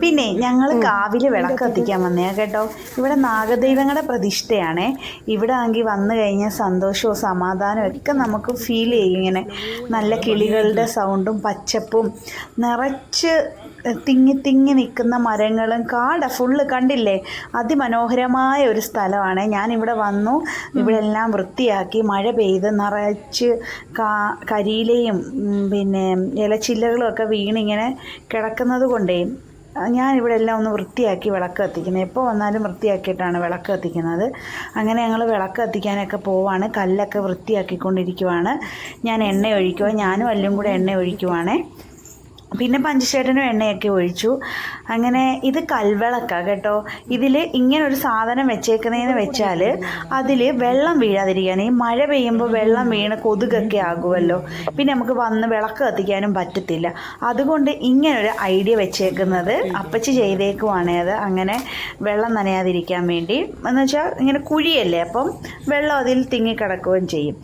പിന്നെ ഞങ്ങൾ കാവിൽ വിളക്ക് കത്തിക്കാൻ വന്നേ കേട്ടോ. ഇവിടെ നാഗദൈവങ്ങളുടെ പ്രതിഷ്ഠയാണേ. ഇവിടെ ആണെങ്കിൽ വന്നു കഴിഞ്ഞാൽ സന്തോഷവും സമാധാനവും ഒക്കെ നമുക്ക് ഫീൽ ചെയ്യും ഇങ്ങനെ. നല്ല കിളികളുടെ സൗണ്ടും പച്ചപ്പും നിറച്ച് തിങ്ങി തിങ്ങി നിൽക്കുന്ന മരങ്ങളും കാട ഫുള്ള് കണ്ടില്ലേ? അതിമനോഹരമായ ഒരു സ്ഥലമാണ്. ഞാനിവിടെ വന്നു. ഇവിടെ എല്ലാം വൃത്തിയാക്കി മഴ പെയ്ത് നിറച്ച് കാ കരിയിലയും പിന്നെ ഇലച്ചില്ലകളും ഒക്കെ വീണിങ്ങനെ കിടക്കുന്നത് കൊണ്ടേ ഞാനിവിടെ എല്ലാം ഒന്ന് വൃത്തിയാക്കി വിളക്ക് കത്തിക്കുന്നത്. എപ്പോൾ വന്നാലും വൃത്തിയാക്കിയിട്ടാണ് വിളക്ക് കത്തിക്കുന്നത്. അങ്ങനെ ഞങ്ങൾ വിളക്ക് കത്തിക്കാനൊക്കെ പോവാണ്. കല്ലൊക്കെ വൃത്തിയാക്കിക്കൊണ്ടിരിക്കുവാണ്. ഞാൻ എണ്ണ ഒഴിക്കുക ഞാനും അല്ലും കൂടെ എണ്ണ ഒഴിക്കുവാണേ. പിന്നെ പഞ്ചശേട്ടനും എണ്ണയൊക്കെ ഒഴിച്ചു. അങ്ങനെ ഇത് കൽവിളക്കാണ് കേട്ടോ. ഇതിൽ ഇങ്ങനെ ഒരു സാധനം വെച്ചേക്കുന്നതെന്ന് വെച്ചാൽ അതിൽ വെള്ളം വീഴാതിരിക്കാൻ ഈ മഴ പെയ്യുമ്പോൾ വെള്ളം വീണ് കൊതുകൊക്കെ ആകുമല്ലോ പിന്നെ നമുക്ക് വന്ന് വിളക്ക് കത്തിക്കാനും പറ്റത്തില്ല. അതുകൊണ്ട് ഇങ്ങനെ ഒരു ഐഡിയ വെച്ചേക്കുന്നത് അപ്പച്ചി ചെയ്തേക്കുവാണേ അത്. അങ്ങനെ വെള്ളം നനയാതിരിക്കാൻ വേണ്ടി. എന്ന് വെച്ചാൽ ഇങ്ങനെ കുഴിയല്ലേ അപ്പം വെള്ളം അതിൽ തിങ്ങിക്കിടക്കുകയും ചെയ്യും.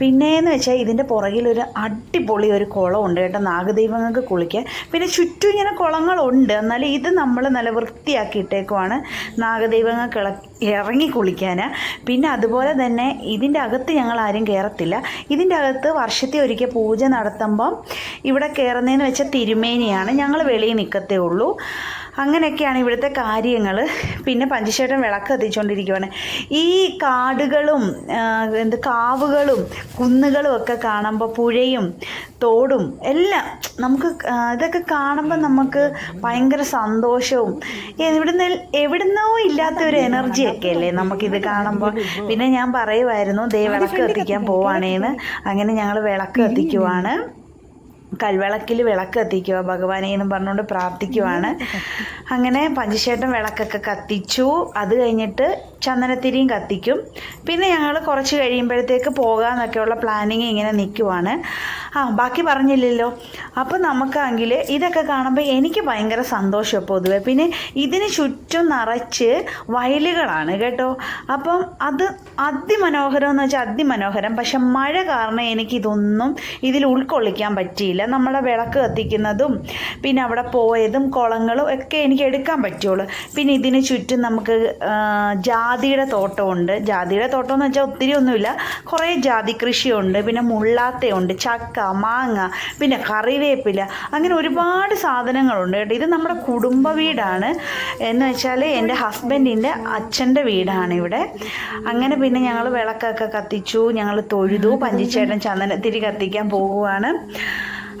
പിന്നെയെന്ന് വെച്ചാൽ ഇതിന്റെ പുറകിൽ ഒരു അടിപൊളി ഒരു കുളമുണ്ട് കേട്ടോ. നാഗദൈവങ്ങൾക്ക് കുളിക്കാൻ പിന്നെ ചുറ്റും ഇങ്ങനെ കുളങ്ങളുണ്ട്. എന്നാൽ ഇത് നമ്മൾ നല്ല വൃത്തിയാക്കി ഇട്ടേക്കുവാണ് കിള ഇറങ്ങി കുളിക്കാൻ പിന്നെ അതുപോലെ തന്നെ ഇതിന്റെ അകത്ത് ഞങ്ങൾ ആരും കയറത്തില്ല ഇതിന്റെ അകത്ത് വർഷത്തെ ഒരിക്കൽ പൂജ നടത്തുമ്പം ഇവിടെ കയറുന്നതെന്ന് വെച്ചാൽ തിരുമേനിയാണ്. ഞങ്ങൾ വെളിയിൽ നിൽക്കത്തേ ഉള്ളൂ. അങ്ങനെയൊക്കെയാണ് ഇവിടുത്തെ കാര്യങ്ങൾ പിന്നെ പഞ്ചശേട്ടൻ വിളക്ക് കത്തിച്ചുകൊണ്ടിരിക്കുവാണ് ഈ കാടുകളും എന്ത് കാവുകളും കുന്നുകളും ഒക്കെ കാണുമ്പോൾ പുഴയും തോടും എല്ലാം നമുക്ക് ഇതൊക്കെ കാണുമ്പോൾ നമുക്ക് ഭയങ്കര സന്തോഷവും. എവിടുന്ന് എവിടുന്നോ ഇല്ലാത്ത ഒരു എനർജിയൊക്കെ അല്ലേ നമുക്കിത് കാണുമ്പോൾ പിന്നെ ഞാൻ പറയുമായിരുന്നു ദേ വിളക്ക് കത്തിക്കാൻ പോവാണേന്ന്. അങ്ങനെ ഞങ്ങൾ വിളക്ക് കത്തിക്കുവാണ്. കൽവിളക്കിൽ വിളക്ക് കത്തിക്കുക ഭഗവാനെ എന്നും പറഞ്ഞുകൊണ്ട് പ്രാർത്ഥിക്കുവാണ്. അങ്ങനെ പഞ്ചശേട്ടൻ വിളക്കൊക്കെ കത്തിച്ചു. അത് കഴിഞ്ഞിട്ട് ചന്ദനത്തിരിയും കത്തിക്കും. പിന്നെ ഞങ്ങൾ കുറച്ച് കഴിയുമ്പോഴത്തേക്ക് പോകാമെന്നൊക്കെയുള്ള പ്ലാനിങ് ഇങ്ങനെ നിൽക്കുവാണ് ബാക്കി പറഞ്ഞില്ലല്ലോ. അപ്പോൾ നമുക്കാണെങ്കിൽ ഇതൊക്കെ കാണുമ്പോൾ എനിക്ക് ഭയങ്കര സന്തോഷം പൊതുവെ. പിന്നെ ഇതിന് ചുറ്റും നിറച്ച് വയലുകളാണ് കേട്ടോ. അപ്പം അത് അതിമനോഹരം എന്ന് വെച്ചാൽ അതിമനോഹരം. പക്ഷെ മഴ കാരണം എനിക്കിതൊന്നും ഇതിൽ ഉൾക്കൊള്ളിക്കാൻ പറ്റിയില്ല. നമ്മളെ വിളക്ക് കത്തിക്കുന്നതും പിന്നെ അവിടെ പോയതും കുളങ്ങളും ഒക്കെ എനിക്ക് എടുക്കാൻ പറ്റുള്ളൂ. പിന്നെ ഇതിന് ചുറ്റും നമുക്ക് ജാതിയുടെ തോട്ടമുണ്ട്. ജാതിയുടെ തോട്ടം എന്ന് വെച്ചാൽ ഒത്തിരി ഒന്നുമില്ല. കുറേ ജാതി കൃഷിയുണ്ട്. പിന്നെ മുള്ളാത്തയുണ്ട് ചക്ക മാങ്ങ പിന്നെ കറിവേപ്പില അങ്ങനെ ഒരുപാട് സാധനങ്ങളുണ്ട് കേട്ടോ. ഇത് നമ്മുടെ കുടുംബ വീടാണ്. എന്ന് വെച്ചാൽ എന്റെ ഹസ്ബൻഡിന്റെ അച്ഛന്റെ വീടാണ് ഇവിടെ. അങ്ങനെ പിന്നെ ഞങ്ങൾ വിളക്കൊക്കെ കത്തിച്ചു ഞങ്ങൾ തൊഴുതു പഞ്ചിച്ചേട്ടൻ ചന്ദനത്തിരി കത്തിക്കാൻ പോകുവാണ്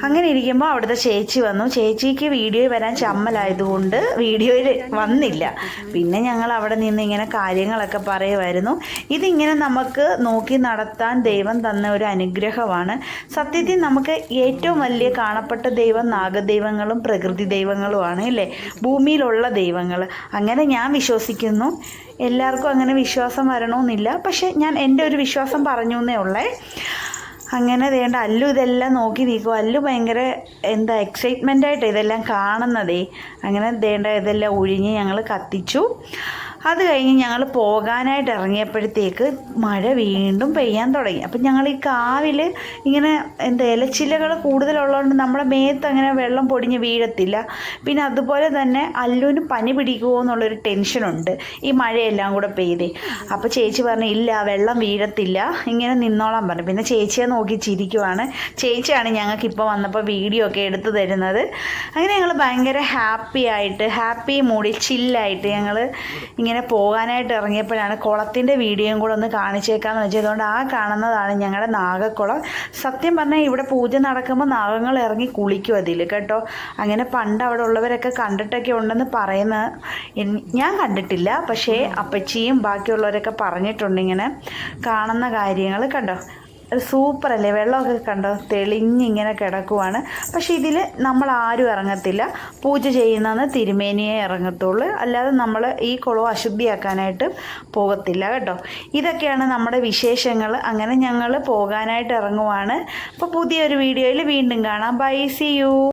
അങ്ങനെ ഇരിക്കുമ്പോൾ അവിടുത്തെ ചേച്ചി വന്നു. ചേച്ചിക്ക് വീഡിയോയിൽ വരാൻ ചമ്മലായതുകൊണ്ട് വീഡിയോയിൽ വന്നില്ല. പിന്നെ ഞങ്ങൾ അവിടെ നിന്ന് ഇങ്ങനെ കാര്യങ്ങളൊക്കെ പറയുമായിരുന്നു. ഇതിങ്ങനെ നമുക്ക് നോക്കി നടത്താൻ ദൈവം തന്ന ഒരു അനുഗ്രഹമാണ്. സത്യത്തിൽ നമുക്ക് ഏറ്റവും വലിയ കാണപ്പെട്ട ദൈവം നാഗദൈവങ്ങളും പ്രകൃതി ദൈവങ്ങളുമാണ് അല്ലേ? ഭൂമിയിലുള്ള ദൈവങ്ങൾ. അങ്ങനെ ഞാൻ വിശ്വസിക്കുന്നു. എല്ലാവർക്കും അങ്ങനെ വിശ്വാസം വരണമെന്നില്ല. പക്ഷെ ഞാൻ എന്റെ ഒരു വിശ്വാസം പറഞ്ഞു എന്നേ ഉള്ളേ. അങ്ങനെ വേണ്ട അല്ലു ഇതെല്ലാം നോക്കി നിൽക്കും അല്ലു ഭയങ്കര എന്താ എക്സൈറ്റ്മെന്റ് ആയിട്ട് ഇതെല്ലാം കാണുന്നതേ. അങ്ങനെ വേണ്ട ഇതെല്ലാം ഒഴിഞ്ഞ് ഞങ്ങൾ കത്തിച്ചു. അത് കഴിഞ്ഞ് ഞങ്ങൾ പോകാനായിട്ട് ഇറങ്ങിയപ്പോഴത്തേക്ക് മഴ വീണ്ടും പെയ്യാൻ തുടങ്ങി. അപ്പം ഞങ്ങൾ ഈ കാവിൽ ഇങ്ങനെ എന്താ ഇലച്ചില്ലകൾ കൂടുതലുള്ളതുകൊണ്ട് നമ്മുടെ മേത്ത് അങ്ങനെ വെള്ളം പൊടിഞ്ഞ് വീഴത്തില്ല. പിന്നെ അതുപോലെ തന്നെ അല്ലുവിന് പനി പിടിക്കുമോ എന്നുള്ളൊരു ടെൻഷനുണ്ട് ഈ മഴയെല്ലാം കൂടെ പെയ്തേ. അപ്പോൾ ചേച്ചി പറഞ്ഞു ഇല്ല വെള്ളം വീഴത്തില്ല. ഇങ്ങനെ നിന്നോളാം പറഞ്ഞു. പിന്നെ ചേച്ചിയെ നോക്കി ചിരിക്കുവാണ്. ചേച്ചിയാണ് ഞങ്ങൾക്ക് ഇപ്പോൾ വന്നപ്പോൾ വീഡിയോ ഒക്കെ എടുത്തു തരുന്നത്. അങ്ങനെ ഞങ്ങൾ ഭയങ്കര ഹാപ്പി ആയിട്ട് ഹാപ്പി മൂഡിൽ ചില്ലായിട്ട് ഞങ്ങൾ ഇങ്ങനെ പോകാനായിട്ട് ഇറങ്ങിയപ്പോഴാണ് കുളത്തിന്റെ വീഡിയോയും കൂടെ ഒന്ന് കാണിച്ചേക്കാന്ന് വെച്ചതുകൊണ്ട് ആ കാണുന്നതാണ് ഞങ്ങളുടെ നാഗക്കുളം. സത്യം പറഞ്ഞാൽ ഇവിടെ പൂജ നടക്കുമ്പോൾ നാഗങ്ങൾ ഇറങ്ങി കുളിക്കും അതിൽ കേട്ടോ. അങ്ങനെ പണ്ട് അവിടെ ഉള്ളവരൊക്കെ കണ്ടിട്ടൊക്കെ ഉണ്ടെന്ന് പറയുന്ന ഞാൻ കണ്ടിട്ടില്ല പക്ഷേ അപ്പച്ചിയും ബാക്കിയുള്ളവരൊക്കെ പറഞ്ഞിട്ടുണ്ട് ഇങ്ങനെ കാണുന്ന കാര്യങ്ങൾ കണ്ടോ? സൂപ്പർ അല്ലേ വെള്ളമൊക്കെ കണ്ടോ? തെളിഞ്ഞിങ്ങനെ കിടക്കുവാണ്. പക്ഷെ ഇതിൽ നമ്മൾ ആരും ഇറങ്ങത്തില്ല. പൂജ ചെയ്യുന്നതെന്ന് തിരുമേനിയെ ഇറങ്ങത്തുള്ളൂ. അല്ലാതെ നമ്മൾ ഈ കുളം അശുദ്ധിയാക്കാനായിട്ട് പോകത്തില്ല കേട്ടോ. ഇതൊക്കെയാണ് നമ്മുടെ വിശേഷങ്ങൾ. അങ്ങനെ ഞങ്ങൾ പോകാനായിട്ട് ഇറങ്ങുവാണ്. അപ്പോൾ പുതിയൊരു വീഡിയോയിൽ വീണ്ടും കാണാം. By C U